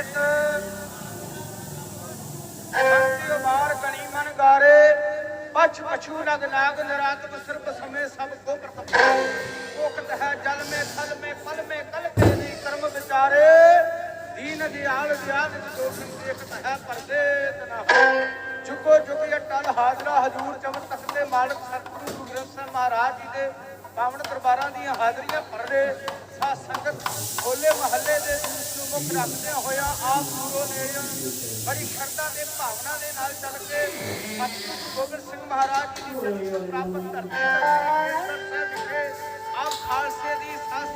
ਨਿਤ ਸੰਤਿ ਮਾਰ ਕਣੀ ਮਨ ਗਾਰੇ, ਪਛ ਪਛੂ ਨਗ ਨਾਗ ਨਰਾਤ ਬਸਰਬ ਸਮੇ ਸਭ ਕੋ ਕਰਤ ਕੋਕਤ ਹੈ ਜਲ ਮੇ ਥਲ ਮੇ ਪਲ ਮੇ ਕਲ ਕੇ ਦੀ ਕਰਮ ਵਿਚਾਰੇ। ਦੀਨ ਦਿਆਲ ਜਿਆਦ ਜੋਖਨ ਦੇਖਤ ਹੈ ਪਰਦੇ ਤਨਾ ਹੋ। ਜੁਕੋ ਜੁਕੀ ਟਲ ਹਾਜ਼ਰਾ ਹਜ਼ੂਰ ਚਮਨ ਤਖਤ ਮਾਲਕ ਸਤਿਗੁਰੂ ਗੁਰੂ ਗ੍ਰੰਥ ਸਾਹਿਬ ਮਹਾਰਾਜ ਜੀ ਦੇ ਪਾਵਨ ਦਰਬਾਰਾਂ ਦੀਆਂ ਹਾਜ਼ਰੀਆਂ ਪਰਦੇ ਸਾ ਸੰਗਤ ਹੋਲੇ ਮਹੱਲੇ ਦੇ ਮੁੱਖ ਰੱਖਦਿਆਂ ਹੋਇਆ। ਆਪ ਦੂਰੋਂ ਨੇੜਿਓਂ ਬੜੀ ਸ਼ਰਧਾ ਤੇ ਭਾਵਨਾ ਦੇ ਨਾਲ ਚੱਲ ਕੇ ਸਤਿਗੁਰੂ ਗੋਬਿੰਦ ਸਿੰਘ ਮਹਾਰਾਜ ਜੀ ਦੀ ਸਿੱਖੀ ਪ੍ਰਾਪਤ ਕਰਦੇ ਆਪ ਖਾਲਸੇ ਦੀ ਸਾਧ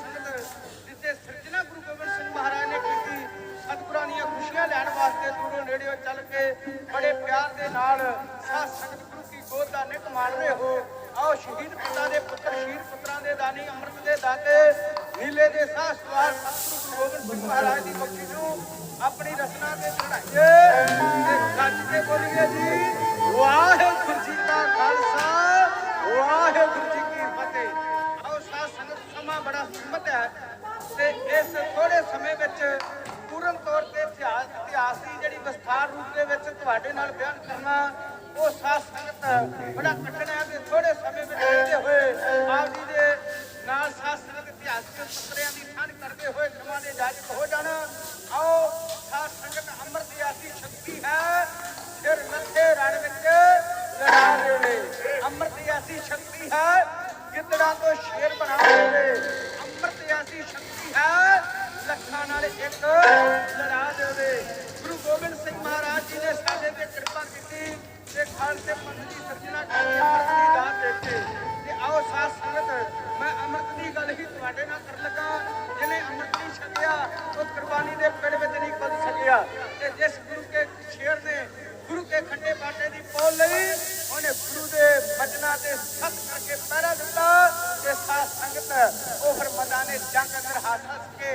ਜਿੱਤੇ ਸਿਰਜਣਾ ਗੁਰੂ ਗੋਬਿੰਦ ਸਿੰਘ ਮਹਾਰਾਜ ਨੇ ਕੀਤੀ। ਸਤਿਗੁਰਾਂ ਦੀਆਂ ਖੁਸ਼ੀਆਂ ਲੈਣ ਵਾਸਤੇ ਦੂਰੋਂ ਨੇੜਿਓਂ ਚੱਲ ਕੇ ਬੜੇ ਪਿਆਰ ਦੇ ਨਾਲ ਸਾਧ ਸੰਗਤ ਗੁਰੂ ਕੀ ਗੋਦ ਦਾ ਨਿਤ ਮਾਣ ਰਹੇ ਹੋ। ਆਓ ਸ਼ਹੀਦ ਪਿਤਾ ਦੇ ਪੁੱਤਰ, ਸ਼ਹੀਦ ਪੁੱਤਰਾਂ ਦੇ ਦਾਨੀ, ਅੰਮ੍ਰਿਤ ਦੇ ਦਾਤੇ ਨੀਲੇ ਦੇ ਸਾਹ ਸਵਾਰ ਸਤਿਗੁਰੂ ਗੋਬਿੰਦ ਸਿੰਘ ਮਹਾਰਾਜ ਦੀ ਬਖਸ਼ਿਸ਼ ਨੂੰ ਆਪਣੀ ਰਸਨਾ ਤੇ ਚੜਾਈਏ ਤੇ ਗੱਜ ਕੇ ਬੋਲੀਏ ਜੀ। ਵਾਹਿਗੁਰੂ ਜੀ ਕਾ ਖਾਲਸਾ, ਵਾਹਿਗੁਰੂ ਜੀ ਕੀ ਫਤਿਹ। ਆਓ ਸਾਧ ਸੰਗਤ, ਸਮਾਂ ਬੜਾ ਸੀਮਤ ਹੈ ਤੇ ਇਸ ਥੋੜੇ ਸਮੇਂ ਵਿੱਚ ਪੂਰਨ ਤੌਰ ਤੇ ਇਤਿਹਾਸ ਇਤਿਹਾਸ ਦੀ ਜਿਹੜੀ ਵਿਸਥਾਰ ਰੂਪ ਦੇ ਵਿੱਚ ਤੁਹਾਡੇ ਨਾਲ ਬਿਆਨ ਕਰਨਾ, ਉਹ ਸਾਧ ਸੰਗਤ ਬੜਾ ਕਠਿਨ ਹੈ ਤੇ ਥੋੜੇ ਸਮੇਂ ਵਿੱਚ ਰਹਿੰਦੇ ਹੋਏ ਆਪ ਜੀ ਦੇ ਨਾਲ ਸਾਧ ਸੰਗਤ ਇਤਿਹਾਸਕ ਪੱਤਰਿਆਂ ਦੀ ਠੰਡ ਕਰਦੇ ਹੋਏ ਸਮਾਂ ਦੇ ਜਾਜਕ ਹੋ ਜੰਗ ਹੱਸ ਕੇ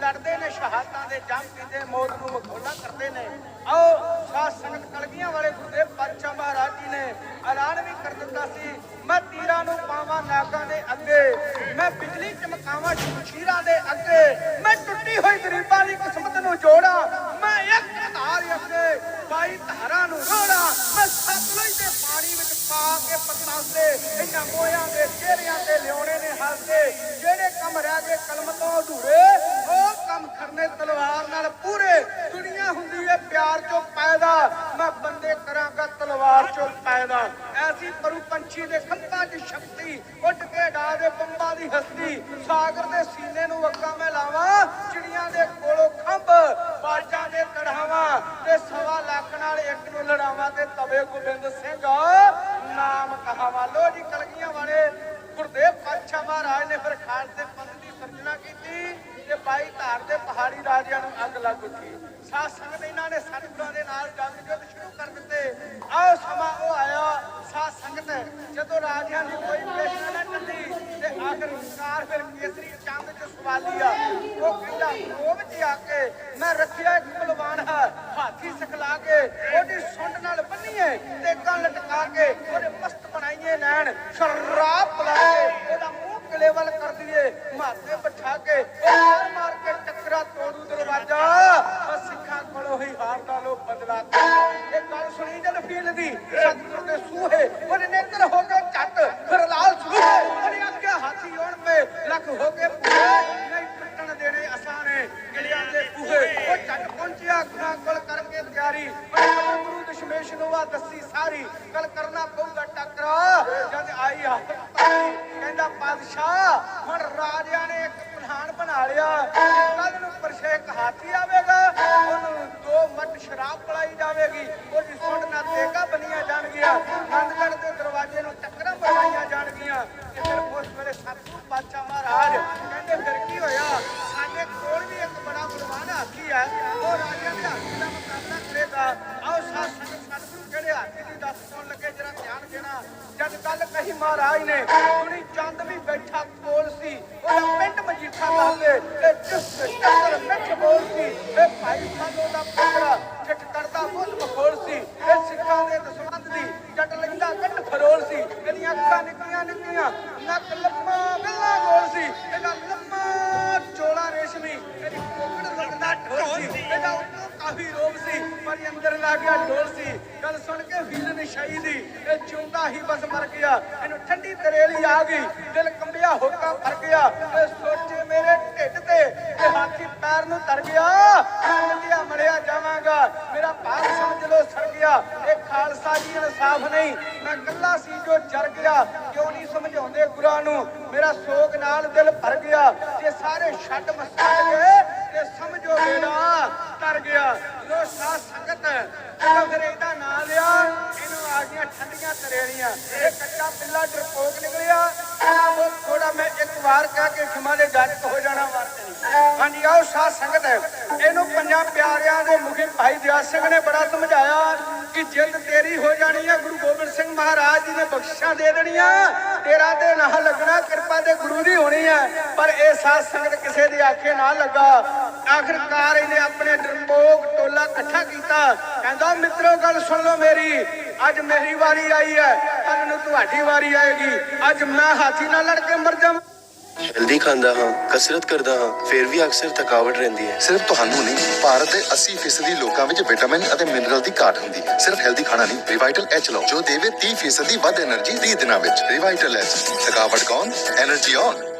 ਲੜਦੇ ਨੇ, ਸ਼ਹਾਦਤਾਂ ਦੇ ਜੰਗ ਪੀਂਦੇ ਮੌਤ ਨੂੰ ਮਖੌਲਾ ਕਰਦੇ ਨੇ। ਆਓ ਸਾਧ ਸੰਗਤ ਕਲਗੀਆਂ ਵਾਲੇ ਗੁਰਦੇਵ ਪਾਤਸ਼ਾਹ ਮਹਾਰਾਜ ਜੀ ਨੇ ਐਲਾਨ ਵੀ ਕਰ ਦਿੱਤਾ ਸੀ। ਮੈਂ ਤੀਰਾਂ ਨੂੰ ਪਾਵਾਂ ਨਾਗਾਂ ਦੇ ਅੱਗੇ। ਮੈਂ ਬਿਜਲੀ ਚਮਕਾਵਾਂ ਸ਼ਮਸ਼ੀਰਾਂ ਦੇ ਅੱਗੇ। ਮੈਂ ਟੁੱਟੀ ਹੋਈ ਗਰੀਬਾਂ ਦੀ ਕਿਸਮਤ ਨੂੰ ਜੋੜਾਂ। ਮੈਂ ਇੱਕ ਧਾਰ ਅੱਗੇ। ਬਾਈ ਧਾਰਾਂ ਨੂੰ ਰੋੜਾਂ ਮੈਂ ਸਤਲੁਜ ਦੇ ਪਾਣੀ ਵਿੱਚ ਪਾ ਕੇ ਪਤਾਸੇ ਇਹਨਾਂ ਮੋਇਆਂ ਦੇ ਚਿਹਰਿਆਂ ਤੇ ਲਿਆਉਣੇ ਨੇ ਹੱਸਦੇ ਜਿਹੜੇ ਕੰਮ ਰਹਿ ਗਏ ਕਲਮ ਤੋਂ ਅਧੂਰੇ ਉਹ ਕੰਮ ਕਰਨੇ ਤਲਵਾਰ ਨਾਲ ਪੂਰੇ ਦੁਨੀਆ ਹੁੰਦੀ ਏ ਪਿਆਰ ਚੋਂ ਪੈਦਾ ਮੈਂ ਬੰਦੇ ਕਰਾਂਗਾ ਤਲਵਾਰ ਚੋਂ ਪੈਦਾ ਐਸੀ ਪਰੂ ਪੰਛੀ ਦੇ ਖੰਭਾਂ 'ਚ ਸ਼ਕਤੀ, ਉੱਡ ਕੇ ਡਾ ਦੇ ਬੰਬਾਂ ਦੀ ਹਸਤੀ, ਸਾਗਰ ਦੇ ਸੀਨੇ ਨੂੰ ਅੱਗਾ ਮੈਂ ਲਾਵਾਂ, ਚਿੜੀਆਂ ਦੇ ਕੋਲੋਂ ਖੰਭ, ਬਾਜਾਂ ਦੇ ਤੜਾਵਾਂ ਤੇ ਸਵਾ ਲੱਖ ਨਾਲ ਇੱਕ ਨੂੰ ਲੜਾਵਾਂ ਤੇ ਤਵੇ ਗੋਬਿੰਦ ਸਿੰਘ ਨਾਮ ਕਹਾਵਾਂ। ਲੋ ਜੀ, ਕਲਗੀਆਂ ਵਾਲੇ ਗੁਰਦੇਵ ਪਾਤਸ਼ਾਹ ਮਹਾਰਾਜ ਨੇ ਫਿਰ ਖਾਲਸੇ ਪੰਥ ਦੀ ਸਿਰਜਣਾ ਕੀਤੀ। ਤੇ ਬਾਈ ਧਾਰ ਦੇ ਪਹਾੜੀ ਰਾਜਿਆਂ ਨੂੰ ਅੱਗ ਲੱਗ ਉੱਠੀ ਸਾਧ ਸੰਗਤ ਇਹਨਾਂ ਨੇ ਸਤਿਗੁਰਾਂ ਦੇ ਨਾਲ ਜੰਗ ਯੁੱਧ ਸ਼ੁਰੂ ਕਰ ਦਿੱਤੇ। ਆਓ ਸਮਾਂ ਉਹ ਆਇਆ, ਸਾਧ ਸੰਗਤ, ਜਦੋਂ ਰਾਜਿਆਂ ਦੀ ਕੋਈ ਪੇਸ਼ਾ ਨਾ ਚੱਲੀ ਤੇ ਆਖਰਕਾਰ ਫਿਰ ਕੇਸਰੀ ਚੰਦ ਚ ਸਵਾਲੀ ਆ। ਉਹ ਕਹਿੰਦਾ ਉਹ ਵਿੱਚ ਆ ਕੇ ਮੈਂ ਰੱਖਿਆ ਇੱਕ ਬਲਵਾਨ ਹੈ, ਹਾਥੀ ਸਿਖਲਾ ਕੇ ਉਹਦੀ ਸੁੰਡ ਨਾਲ ਬੰਨੀਏ ਤੇ ਕੰਨ ਲਟਕਾ ਕੇ ਉਹਦੇ ਮਸਤ ਬਣਾਈਏ ਨੈਣ, ਸ਼ਰਾਬ ਪਿਲਾ ਕੇ ਵੱਲ ਕਰ ਦਈਏ। ਮਾਥੇ ਬਿਠਾ ਕੇ ਮਾਰ ਮਾਰ ਕੇ ਟੱਕਰਾ ਤੋੜੂ ਦਰਵਾਜ਼ਾ। ਉਹ ਸਿੱਖਾਂ ਕੋਲੋਂ ਹੀ ਹਾਰ ਦਾ ਲੋ ਬਦਲਾ ਇਹ ਗੱਲ ਸੁਣੀ ਜਦ ਫੀਲ ਦੀ, ਸਤਿਗੁਰ ਦੇ ਸੂਹੇ ਉਹਨੇ ਨੇਤਰ ਹੋ ਕੇ ਝੱਟ ਫਿਰ ਲਾਲ ਸੂਹੇ ਉਹਨੇ ਅੱਗੇ ਹਾਥੀ ਹੋਣ ਪੇ ਲੱਖ ਹੋ ਕੇ ਪੂਰੇ ਨਹੀਂ ਟੁੱਟਣ ਦੇਣੇ ਅਸਾਨੇ ਕਿਲਿਆਂ ਦੇ ਬੂਹੇ ਉਹ ਝੱਟ ਪਹੁੰਚਿਆ, ਗੁਰਾਂ ਕੋਲ ਕਰਕੇ ਤਿਆਰੀ। ਗੁਰੂ ਦਸ਼ਮੇਸ਼ ਨੂੰ ਵਾ ਦੱਸੀ ਸਾਰੀ। ਗੱਲ ਕਰਨਾ ਪਊਗਾ ਟੱਕਰਾ। ਜਦ ਆਈ ਆਫਤ ਕਹਿੰਦਾ ਹੁਣ ਰਾਜਿਆਂ ਨੇ ਇੱਕ ਪ੍ਰਧਾਨ ਬਣਾ ਲਿਆ। ਕੱਲ ਨੂੰ ਪਰਸ਼ੇ ਇੱਕ ਹਾਥੀ ਆਵੇਗਾ, ਉਹਨੂੰ ਦੋ ਮੱਟ ਸ਼ਰਾਬ ਪਲਾਈ ਜਾਵੇਗੀ ਉਹਦੀ ਕਾਫੀ ਰੋਬ ਸੀ, ਪਰ ਅੰਦਰ ਲਾ ਗਿਆ ਢੋਲ ਸੀ। ਗੱਲ ਸੁਣ ਕੇ ਵੀਰ ਨਿਸ਼ਾਈ ਦੀ, ਇਹ ਜਿਉਂਦਾ ਹੀ ਬਸ ਮਰ ਗਿਆ। ਇਹਨੂੰ ਠੰਡੀ ਤਰੇਲੀ ਆ ਗਈ, ਦਿਲ ਕੰਬਿਆ, ਹੋਕਾ ਭਰ ਗਿਆ। ਇਹ ਸੋਚੇ ਮੇਰੇ ਢਿੱਡ ਤੇ ਤੇ ਹਾਥੀ ਪੈਰ ਨੂੰ ਤਰ ਗਿਆ। ਮੈਂ ਮੜਿਆ ਜਾਵਾਂਗਾ। ਮੇਰਾ ਭਾਗ ਸਮਝ ਲੋ ਸਰ ਗਿਆ, ਇਹ ਖਾਲਸਾ ਜੀ ਇਨਸਾਫ ਨਹੀਂ। ਮੈਂ ਕੱਲਾ ਸੀ ਜੋ ਜਰ ਗਿਆ, ਕਿਉਂ ਨਹੀਂ ਸਮਝਾਉਂਦੇ ਗੁਰਾਂ ਨੂੰ? ਮੇਰਾ ਸੋਗ ਨਾਲ ਦਿਲ ਭਰ ਗਿਆ। ਜੇ ਸਾਰੇ ਛੱਡ ਮਸਾ ਗਏ। ਤੇ ਸਮਝੋ ਮੇਰਾ ਤਰ ਗਿਆ। ਲੋ ਸਾਧ ਸੰਗਤ ਜਦੋਂ ਫਿਰ ਇਹਦਾ ਨਾਂ ਲਿਆ। ਇਹਨੂੰ ਆ ਗਈਆਂ ਠੰਡੀਆਂ ਤਰੇੜੀਆਂ। ਇਹ ਕੱਚਾ ਪਿੱਲਾ ਡਰਪੋਕ ਨਿਕਲਿਆ। ਉਹ ਥੋੜਾ ਮੈਂ ਇੱਕ ਵਾਰ ਕਹਿ ਕੇ ਖਿਮਾ ਦੇ ਗੱਜ ਹੋ ਜਾਣਾ ਵਾਰਤੇ ਹਾਂਜੀ, ਆਓ ਸਾਧ ਸੰਗਤ ਇਹਨੂੰ ਪੰਜਾਂ ਪਿਆਰਿਆਂ ਦੇ ਮੁਖੀ ਭਾਈ ਦਿਆ ਸਿੰਘ ਨੇ ਬੜਾ ਸਮਝਾਇਆ ਕਿ ਜਿੱਦ ਤੇਰੀ ਹੋ ਜਾਣੀ ਹੈ। ਗੁਰੂ ਗੋਬਿੰਦ ਸਿੰਘ ਮਹਾਰਾਜ ਜੀ ਨੇ ਬਖਸ਼ਿਸ਼ਾਂ ਦੇ ਦੇਣੀਆਂ। ਤੇਰਾ ਤੇ ਨਾ ਲੱਗਣਾ, ਕਿਰਪਾ ਤੇ ਗੁਰੂ ਦੀ ਹੋਣੀ ਹੈ। ਪਰ ਇਹ ਸਾਧ ਸੰਗਤ ਕਿਸੇ ਦੀ ਆਖੇ ਨਾ ਲੱਗਾ। ਆਖਰਕਾਰ ਇਹਨੇ ਆਪਣੇ ਡਰਪੋਕ ਟੋਲਾ ਇਕੱਠਾ ਕੀਤਾ। ਕਹਿੰਦਾ ਮਿੱਤਰੋ ਗੱਲ ਸੁਣ ਲਓ ਮੇਰੀ। ਅੱਜ ਮੇਰੀ ਵਾਰੀ ਆਈ ਹੈ। ਕੱਲ ਨੂੰ ਤੁਹਾਡੀ ਵਾਰੀ ਆਏਗੀ। ਅੱਜ ਮੈਂ ਹਾਥੀ ਨਾਲ ਲੜ ਕੇ ਮਰ ਜਾਵਾਂ। ਹੈਲਦੀ ਖਾਂਦਾ ਹਾਂ ਕਸਰਤ ਕਰਦਾ ਹਾਂ ਫਿਰ ਵੀ ਅਕਸਰ ਥਕਾਵਟ ਰਹਿੰਦੀ ਹੈ। ਸਿਰਫ ਤੁਹਾਨੂੰ ਨਹੀਂ ਭਾਰਤ ਦੇ 80% ਲੋਕਾਂ ਵਿੱਚ ਵਿਟਾਮਿਨ ਅਤੇ ਮਿਨਰਲ ਦੀ ਘਾਟ ਹੁੰਦੀ ਹੈ। ਸਿਰਫ ਹੈਲਦੀ ਖਾਣਾ ਨਹੀਂ ਰਿਵਾਈਟਲ ਐਚ ਲਓ ਜੋ ਦੇਵੇ 30% ਵੱਧ એનર્ਜੀ 30 ਦਿਨਾਂ ਵਿੱਚ। ਰਿਵਾਈਟਲ ਐਚ ਥਕਾਵਟ ਕੌਣ? એનર્ਜੀ ਔਨ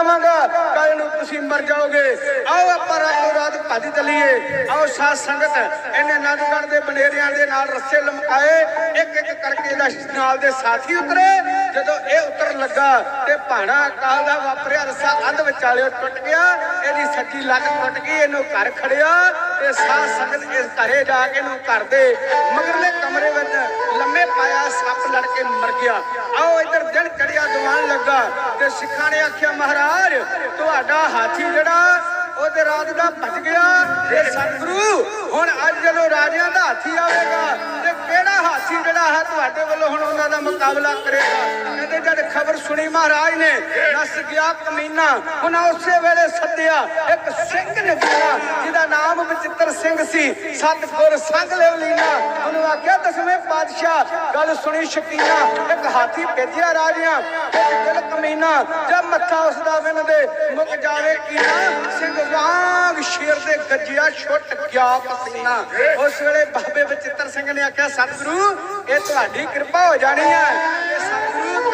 ਜਾਵਾਂਗਾ ਕੱਲ ਨੂੰ ਤੁਸੀਂ ਮਰ ਜਾਓਗੇ। ਆਓ ਆਪਾਂ ਰਾਤੋਂ ਰਾਤ ਭੱਜ ਚੱਲੀਏ। ਆਓ ਸਾਧ ਸੰਗਤ, ਇਹਨੇ ਆਨੰਦਗੜ੍ਹ ਦੇ ਬਨੇਰਿਆਂ ਦੇ ਨਾਲ ਰੱਸੇ ਲਮਕਾਏ। ਇੱਕ ਇੱਕ ਕਰਕੇ ਇਹਦਾ ਨਾਲ ਦੇ ਸਾਥੀ ਉਤਰੇ। ਜਦੋਂ ਇਹ ਉਤਰ ਲੱਗਾ, ਤੇ ਭਾਣਾ ਕਾਲ ਦਾ ਵਾਪਰਿਆ ਰੱਸਾ ਅੱਧ ਵਿਚਾਲੇ ਟੁੱਟ ਗਿਆ। ਇਹਦੀ ਸੱਜੀ ਲੱਤ ਟੁੱਟ ਗਈ, ਇਹਨੂੰ ਘਰ ਖੜਿਆ। ਤੇ ਸਾਧ ਸੰਗਤ ਇਸ ਘਰੇ ਜਾ ਕੇ ਇਹਨੂੰ ਘਰ ਮਗਰਲੇ ਕਮਰੇ ਵਿੱਚ ਲੰਮੇ ਪਾਇਆ, ਸੱਪ ਲੜ ਕੇ ਮਰ ਗਿਆ। ਆਓ ਇੱਧਰ ਦਿਨ ਚੜਿਆ ਦੀਵਾਨ ਲੱਗਾ ਤੇ ਸਿੱਖਾਂ ਨੇ ਆਖਿਆ, ਮਹਾਰਾਜ, ਤੁਹਾਡਾ ਹਾਥੀ ਜਿਹੜਾ ਉਹਦੇ ਰਾਜ ਦਾ ਭੱਜ ਗਿਆ ਇਹ ਸਤਿਗੁਰੂ, ਹੁਣ ਅੱਜ ਜਦੋਂ ਰਾਜਿਆਂ ਦਾ ਹਾਥੀ ਆਵੇਗਾ ਤੇ ਕਿਹੜਾ ਹਾਥੀ ਜਿਹੜਾ ਹੈ ਤੁਹਾਡੇ ਵੱਲੋਂ ਹੁਣ ਉਹਨਾਂ ਦਾ ਮੁਕਾਬਲਾ ਕਰੇਗਾ? ਕਹਿੰਦੇ, ਜਦ ਖਬਰ ਸੁਣੀ ਮਹਾਰਾਜ ਨੇ ਨਸ ਗਿਆ ਕਮੀਨਾ। ਹੁਣ ਉਸੇ ਵੇਲੇ ਸੱਦਿਆ ਇੱਕ ਸਿੰਘ ਨੇ ਗਿਆ ਜਿਹਦਾ ਨਾਮ ਬਚਿੱਤਰ ਸਿੰਘ ਸੀ। ਸਤਿਗੁਰ ਸੰਗ ਲੇਵਲੀਨਾ ਉਹਨੂੰ ਆਖਿਆ, ਦਸਵੇਂ ਪਾਤਸ਼ਾਹ, ਗੱਲ ਸੁਣੀ ਸ਼ਕੀਨਾ। ਇੱਕ ਹਾਥੀ ਭੇਜਿਆ ਰਾਜਿਆਂ, ਇੱਕ ਦਿਲ ਕਮੀਨਾ। ਜਦ ਮੱਥਾ ਉਸ ਦਾ ਵਿੰਨ ਦੇ, ਮੁੱਕ ਜਾਵੇ ਕੀਨਾ। ਸਿੰਘ ਵਾਂਗ ਸ਼ੇਰ ਦੇ ਗੱਜਿਆ ਛੁੱਟ ਗਿਆ ਪਸੀਨਾ। ਉਸ ਵੇਲੇ ਬਾਬੇ ਬਚਿੱਤਰ ਸਿੰਘ ਨੇ ਆਖਿਆ, ਸਤਿਗੁਰੂ, ਇਹ ਤੁਹਾਡੀ ਕਿਰਪਾ ਹੋ ਜਾਣੀ ਹੈ।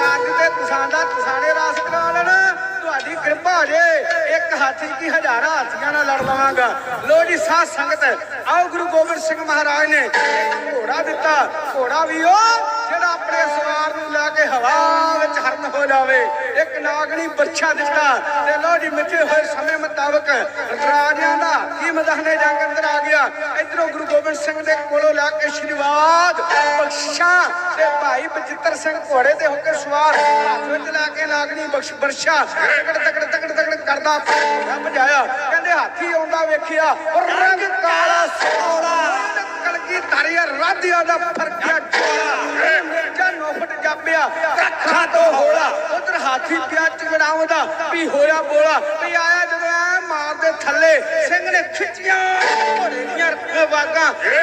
ਇਹ ਸਤਿਗੁਰੂ ਤੇ ਤੁਸਾਂ ਦਾ ਤੁਸਾਂ ਰਾਸ ਕਰਾ ਲੈਣਾ। ਤੁਹਾਡੀ ਕਿਰਪਾ ਜੇ ਇੱਕ ਹਾਥੀ ਕੀ ਹਜ਼ਾਰਾਂ ਹਾਥੀਆਂ ਨਾਲ ਲੜ ਲਵਾਂਗਾ। ਲੋ ਜੀ, ਸਾਧ ਸੰਗਤ, ਆਓ ਗੁਰੂ ਗੋਬਿੰਦ ਸਿੰਘ ਮਹਾਰਾਜ ਨੇ ਘੋੜਾ ਦਿੱਤਾ। ਘੋੜਾ ਵੀ ਉਹ ਜਿਹੜਾ ਆਪਣੇ ਸਵਾਰ ਨੂੰ ਲੈ ਕੇ ਹਵਾ ਹੋ ਜਾਵੇ। ਇੱਕ ਨਾਗਣੀ ਬੱਚਾ ਦਿੱਤਾ ਤੇ ਲੋ ਜੀ, ਮਿੱਥੇ ਹੋਏ ਸਮੇਂ ਮੁਤਾਬਕ ਰਾਜਿਆਂ ਦਾ ਕੀ ਮਦਹਨੇ ਜੰਗ ਅੰਦਰ ਆ ਗਿਆ। ਇਧਰੋਂ ਗੁਰੂ ਗੋਬਿੰਦ ਸਿੰਘ ਦੇ ਕੋਲੋਂ ਲਾ ਕੇ ਆਸ਼ੀਰਵਾਦ ਬਖਸ਼ਾਂ ਤੇ ਭਾਈ ਬਚਿੱਤਰ ਸਿੰਘ ਘੋੜੇ ਤੇ ਹੋ ਕੇ ਸਵਾਰ ਹੱਥ ਵਿੱਚ ਲਾ ਕੇ ਨਾਗਣੀ ਬਖਸ਼ ਬਰਸ਼ਾ ਤਕੜ ਤਕੜ ਤਕੜ ਤਕੜ ਕਰਦਾ ਘੋੜਾ ਭਜਾਇਆ ਕਹਿੰਦੇ ਹਾਥੀ ਆਉਂਦਾ ਵੇਖਿਆ ਔਰ ਰੰਗ ਕਾਲਾ ਸੋਹਣਾ ਕਲਗੀ ਧਾਰੀਆ ਰਾਧਿਆ ਦਾ ਫਰਕਿਆ ਚੋਲਾ ਮਿਰਜਾ ਨੋਫਟ ਤੋਂ ਹੋਲਾ। ਉਧਰ ਹਾਥੀ ਪਿਆ ਚਗੜਾਉਂਦਾ, ਵੀ ਹੋਇਆ ਬੋਲਾ। ਵੀ ਆਇਆ ਜਦੋਂ ਐ ਮਾਰਦੇ ਥੱਲੇ, ਸਿੰਘ ਨੇ ਖਿੱਚੀਆਂ, ਘੋੜੇ ਦੀਆਂ ਰੱਖੀਆਂ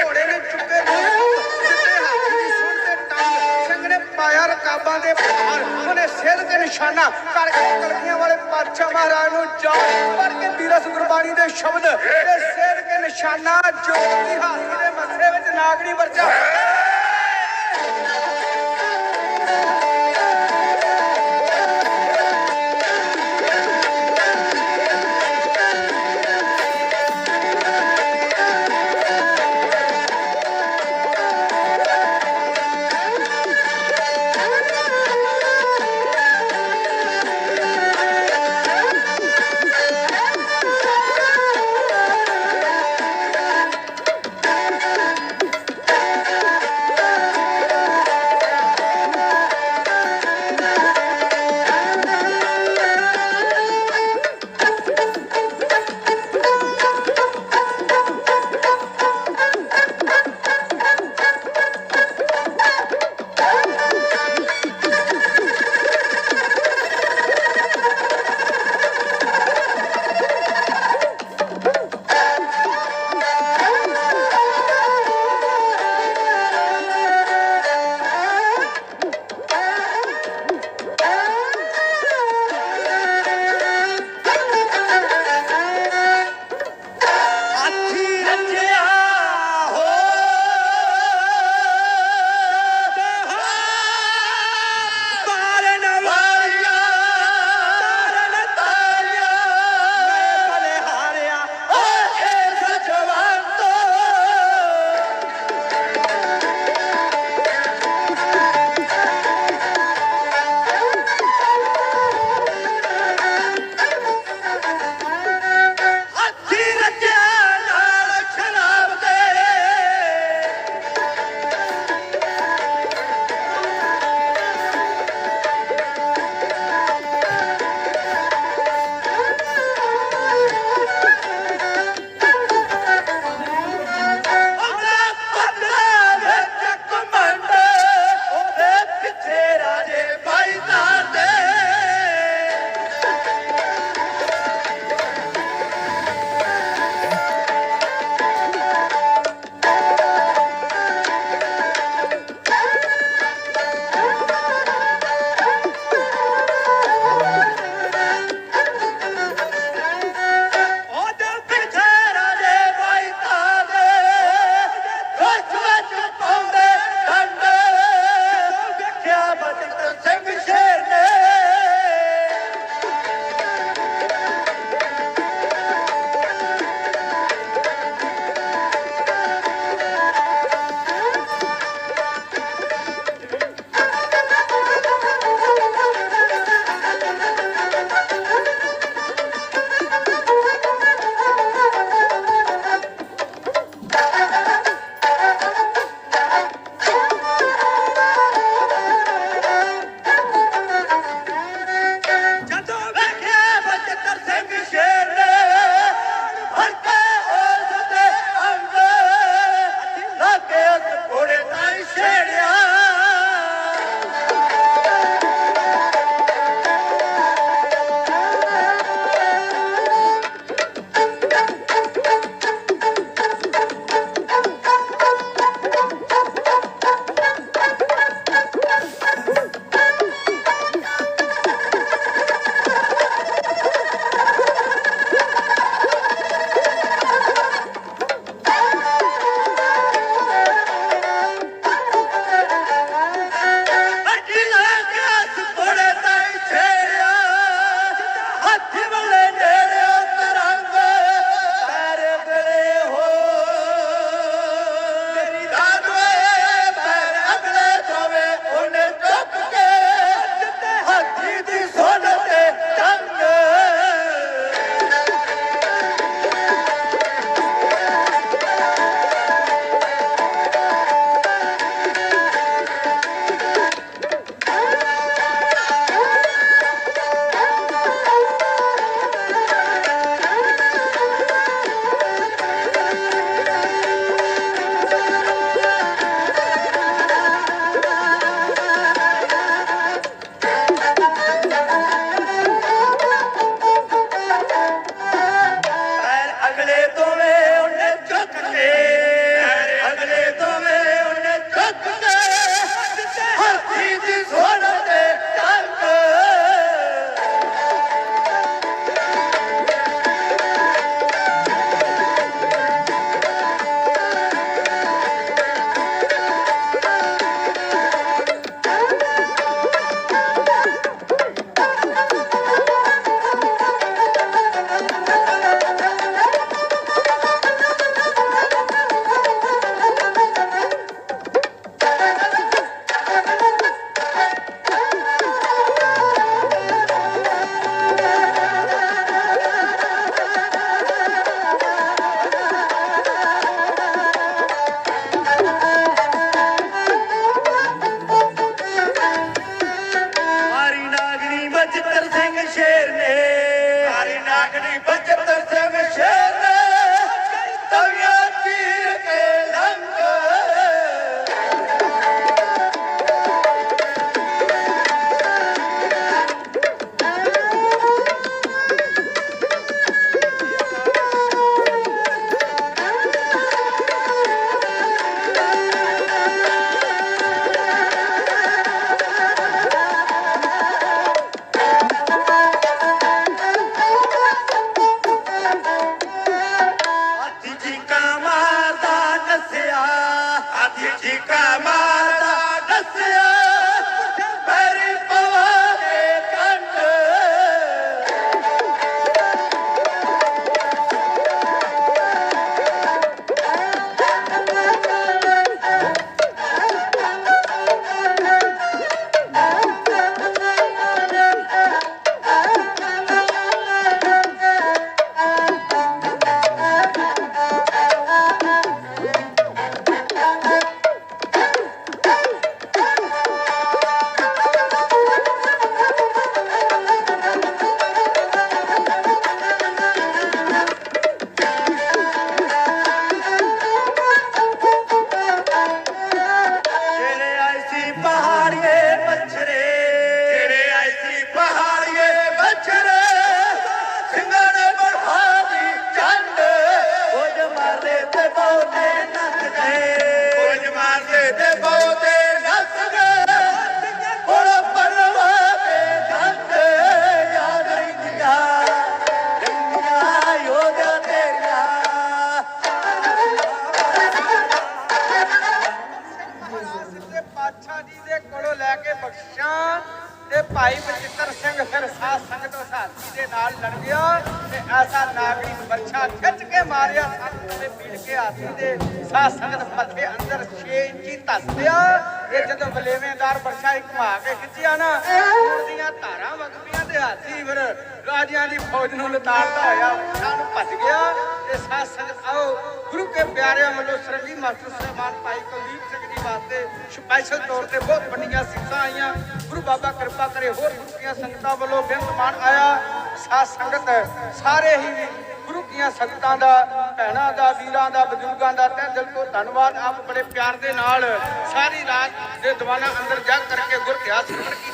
ਘੋੜੇ ਨੇ ਚੁੱਕੇ ਜਿੱਤੇ ਹਾਥੀ ਦੀ ਸੁਣ ਤੇ ਟੰਗ, ਸਿੰਘ ਨੇ ਪਾਇਆ ਰਕਾਬਾਂ ਦੇ ਭਾਰ, ਉਹਨੇ ਸਿਰ ਤੇ ਨਿਸ਼ਾਨਾ ਕਰਕੇ ਕਲਗੀਆਂ ਵਾਲੇ ਪਾਤਸ਼ਾਹ ਮਹਾਰਾਜ ਨੂੰ ਜਾ ਪੜ ਕੇ ਵੀਰਸ ਗੁਰਬਾਣੀ ਦੇ ਸ਼ਬਦ ਤੇ ਸਿਰ ਕੇ ਨਿਸ਼ਾਨਾ ਜੋਤ ਹਾਥੀ ਦੇ ਮੱਥੇ ਵਿੱਚ ਨਾਗਣੀ ਵਰਜਾ ਦੇ ਸਾਧ ਸੰਗਤ ਦੇ ਨਾਲ ਲੜ ਗਿਆ ਤੇ ਐਸਾ ਨਾਗਰੀ ਬਰਛਾ ਖਿੱਚ ਕੇ ਮਾਰਿਆ ਸੱਤ ਤੇ ਪੀੜ ਕੇ ਹਾਥੀ ਦੇ ਸਾਧ ਸੰਗਤ ਮੱਥੇ ਅੰਦਰ 6 ਇੰਚੀ ਧੱਸਿਆ ਇਹ ਜਦੋਂ ਬਲੇਵੇਂਦਾਰ ਬਰਛਾ ਇੱਕ ਘੁਮਾ ਕੇ ਖਿੱਚਿਆ ਨਾ ਦੀਆਂ ਧਾਰਾਂ ਵਗਦੀਆਂ ਤੇ ਹਾਥੀ ਫਿਰ ਰਾਜਿਆਂ ਦੀ ਫੌਜ ਨੂੰ ਲਤਾੜਦਾ ਹੋਇਆ ਬਰਛਾ ਭੱਜ ਗਿਆ ਤੇ ਸਾਧ ਸੰਗਤ ਆਓ, ਗੁਰੂ ਕੇ ਪਿਆਰਿਆਂ ਵੱਲੋਂ ਸਰੰਗੀ ਮਾਸਟਰ ਸਾਹਿਬਾਨ ਭਾਈ ਕੁਲਦੀਪ ਸਿੰਘ ਜੀ ਸਪੈਸ਼ਲ ਤੌਰ ਤੇ ਬਹੁਤ ਵੱਡੀਆਂ ਸਿੱਖਾਂ ਆਈਆਂ। ਗੁਰੂ ਬਾਬਾ ਕਿਰਪਾ ਕਰੇ, ਹੋਰ ਗੁਰੂ ਸੰਗਤਾਂ ਵੱਲੋਂ ਬੇਨਤ ਮਾਨ ਆਇਆ। ਸਾਧ ਸੰਗਤ ਸਾਰੇ ਹੀ ਗੁਰੂ ਦੀਆਂ ਸੰਗਤਾਂ ਦਾ, ਭੈਣਾਂ ਦਾ, ਵੀਰਾਂ ਦਾ, ਬਜ਼ੁਰਗਾਂ ਦਾ ਤਹਿ ਦਿਲ ਤੋਂ ਧੰਨਵਾਦ। ਆਪ ਬੜੇ ਪਿਆਰ ਦੇ ਨਾਲ ਸਾਰੀ ਰਾਤ ਦੇ ਦੀਵਾਨਾ ਅੰਦਰ ਜਾ ਕਰਕੇ ਗੁਰ ਇਤਿਹਾਸ ਸਰਵਣ